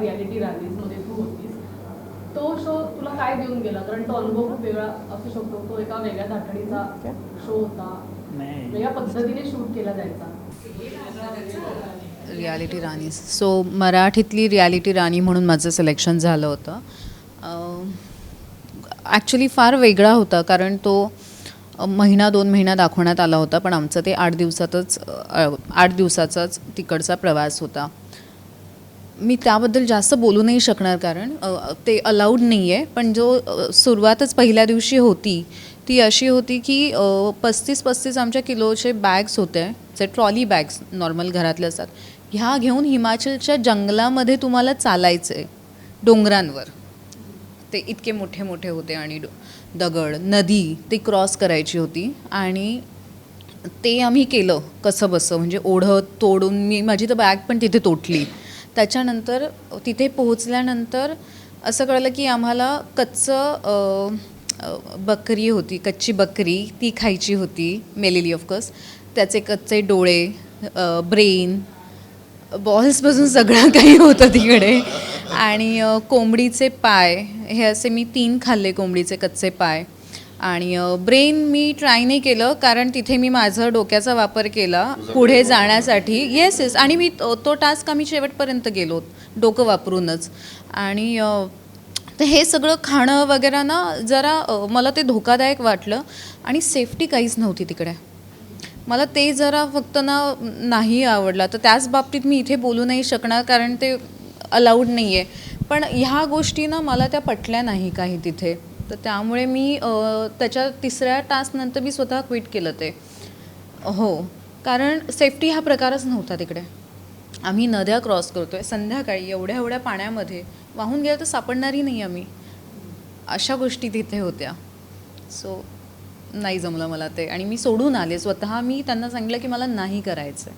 Reality मध्ये तू होतीस. तो शो तुला काय देऊन गेला? कारण तो अनुभव खूप वेगळा असू शकतो. तो एका वेगळ्या धाटणीचा शो होता. नाही. वेगळ्या पद्धतीने शूट केला जायचा. रियालिटी राणी सो मराठीतली रियालिटी राणी म्हणून माझं सिलेक्शन झालं होतं. ॲक्च्युली फार वेगळा होता कारण तो महिना दोन महिना दाखवण्यात आला होता पण आमचं ते आठ दिवसातच आठ दिवसाचाच तिकडचा प्रवास होता. मी त्याबद्दल जास्त बोलू नाही शकणार कारण ते अलाउड नाही आहे पण जो सुरुवातच पहिल्या दिवशी होती ती अशी होती की पस्तीस पस्तीस आमच्या किलोचे बॅग्स होते. जे ट्रॉली बॅग्स नॉर्मल घरातले असतात. ह्या घेऊन हिमाचलच्या जंगलामध्ये तुम्हाला चालायचं आहे डोंगरांवर. ते इतके मोठे मोठे होते आणि दगड नदी ती क्रॉस करायची होती. आणि ते आम्ही केलं कसं बसं म्हणजे ओढत तोडून मी माझी तर बॅग पण तिथे तोटली त्याच्यानंतर तिथे पोहोचल्यानंतर असं कळलं की आम्हाला कच्चं बकरी होती कच्ची बकरी ती खायची होती मेलेली ऑफकोर्स त्याचे कच्चे डोळे ब्रेन बॉल्सपासून सगळं काही होतं तिकडे. आणि कोंबडीचे पाय हे असे मी तीन खाल्ले कोंबडीचे कच्चे पाय. आणि ब्रेन मी ट्राय नाही केलं कारण तिथे मी माझं डोक्याचा वापर केला पुढे जाण्यासाठी. येस येस आणि मी तो तो टास्क आम्ही शेवटपर्यंत गेलो डोकं वापरूनच. आणि तर हे सगळं खाणं वगैरे ना जरा मला ते धोकादायक वाटलं. आणि सेफ्टी काहीच नव्हती तिकडे. मला ते जरा फक्त ना नाही आवडलं. तर त्याच बाबतीत मी इथे बोलू नाही शकणार कारण ते अलाउड नाही आहे पण ह्या गोष्टी ना मला त्या पटल्या नाही काही तिथे. तर त्यामुळे मी त्याच्या तिसऱ्या टास्कनंतर मी स्वतः क्विट केलं ते. हो. कारण सेफ्टी हा प्रकारच नव्हता तिकडे. आम्ही नद्या क्रॉस करतो आहे संध्याकाळी एवढ्या एवढ्या पाण्यामध्ये वाहून गेलं तर सापडणारही नाही आम्ही. अशा गोष्टी तिथे होत्या. सो नाही जमलं मला ते. आणि मी सोडून आले. स्वतः मी त्यांना सांगितलं की मला नाही करायचं